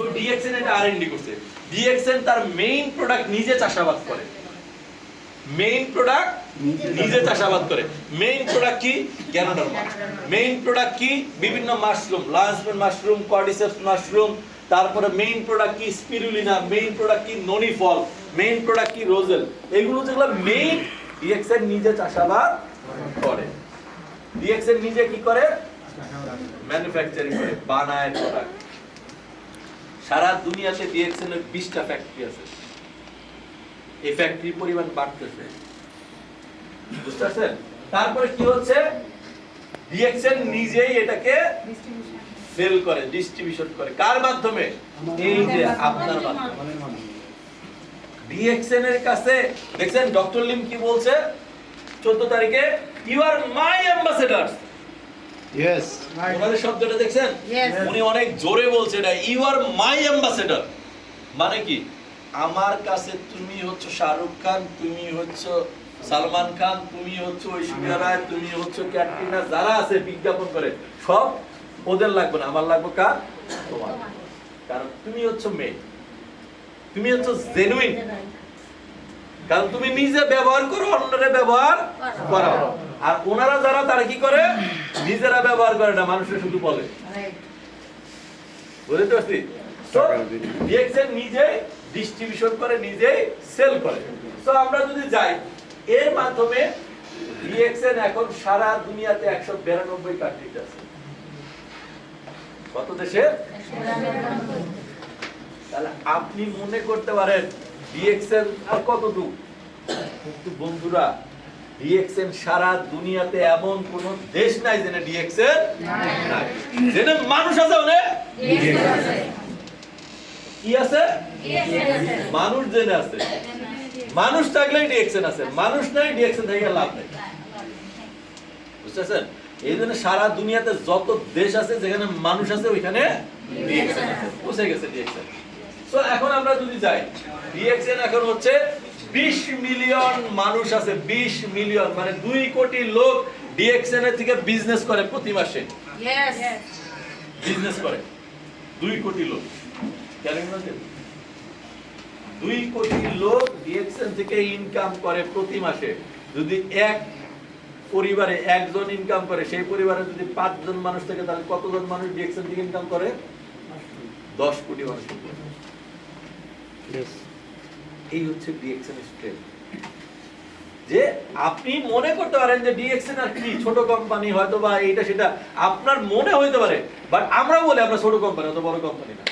তো ডিএক্সএন এটা আরএনডি করছে। ডিএক্সএন তার মেইন প্রোডাক্ট নিজে চাষাবাদ করে। মেইন প্রোডাক্ট নিজে চাষাবাদ করে। মেইন প্রোডাক্ট কি? গ্যানোডার্মা মেইন প্রোডাক্ট কি? বিভিন্ন মাশরুম লান্সমেন মাশরুম কর্ডিসেপস মাশরুম তারপরে মেইন প্রোডাক্ট কি? স্পিরুলিনা মেইন প্রোডাক্ট কি? ননি ফল মেইন প্রোডাক্ট কি? রোজেল এগুলো যেগুলো মেইন ডিএক্সএন নিজে চাষাবাদ করে। ডিএক্সএন নিজে কি করে? ম্যানুফ্যাকচারিং করে। বানায় প্রোডাক্ট সারা দুনিয়াতে ডিএক্সএন এর 20টা ফ্যাক্টরি আছে। এই ফ্যাক্টরির পরিমাণ বাড়তেছে। বুঝতে পারছেন? তারপরে কি হচ্ছে? ডিএক্সএন নিজেই এটাকে সেল করে ডিস্ট্রিবিউশন করে। কার মাধ্যমে? এই যে আপনার মাধ্যমে। ডিএক্সএন এর কাছে দেখছেন ডক্টর লিম কি বলছে? 14 তারিখে ইউ আর মাই অ্যাম্বাসেডারস Yes. ওনাদের শব্দটা দেখছেন? উনি অনেক জোরে বলছে এটা ইউ আর মাই অ্যাম্বাসেডর মানে কি? আমার কাছে তুমি হচ্ছে শাহরুখ খান তুমি হচ্ছে সালমান খান তুমি হচ্ছে ঐশ্বরিয়া রায় তুমি হচ্ছে ক্যাটরিনা যারা আছে বিজ্ঞাপন করে সব ওদের লাগবে না। আমার লাগবে কার? তোমার। কারণ তুমি হচ্ছে মেয়ে তুমি হচ্ছে জেনুইন কারণ তুমি নিজে ব্যবহার করো অন্যরে ব্যবহার করো। আর ওনারা যারা তারা কি করে? নিজেরা ব্যবহার করে না মানুষের শুধু বলে। বুঝতে পারছি? তো ডিএক্সএন নিজে ডিস্ট্রিবিউশন করে নিজে সেল করে। তো আমরা যদি যাই এর মাধ্যমে ডিএক্সএন এখন সারা দুনিয়াতে একশো বিরানব্বই কান্ট্রিতে আছে। কত দেশে? তাহলে আপনি মনে করতে পারেন ডিএক্সএন আর কত দূর কিন্তু বন্ধুরা ডিএক্সএন সারা দুনিয়াতে এমন কোন দেশ নাই যেখানে ডিএক্সএন নাই। মানুষ আছে ওনে কি আছে? মানুষ জেনে আছে। মানুষ ডিএক্সএন আছে। মানুষ নাই ডিএক্সএন থেকে লাভ নেই। বুঝতেছেন? এই জন্য সারা দুনিয়াতে যত দেশ আছে যেখানে মানুষ আছে ওইখানে বুঝে গেছে ডিএক্সএন তো এখন আমরা যদি যাই ডিএক্সএন এখন হচ্ছে 20 মিলিয়ন মানুষ আছে 20 মিলিয়ন মানে 2 কোটি লোক ডিএক্সএন এর থেকে বিজনেস করে প্রতি মাসে। বিজনেস করে। 2 কোটি লোক। দুই কোটি লোক ডিএক্সএন থেকে ইনকাম করে প্রতি মাসে। যদি এক পরিবারে একজন ইনকাম করে সেই পরিবারে যদি পাঁচজন মানুষ থাকে তাহলে কতজন মানুষ ডিএক্সএন থেকে ইনকাম করে? দশ কোটি মানুষ. এই হচ্ছে ডিএক্সএন স্ট্রেংথ যে আপনি মনে করতে পারেন যে ডিএক্সএন আর কি, ছোট কোম্পানি হয়তো বা এইটা সেটা, আপনার মনে হইতে পারে বাট আমরা বলে আমরা ছোট কোম্পানি অত বড় কোম্পানি না।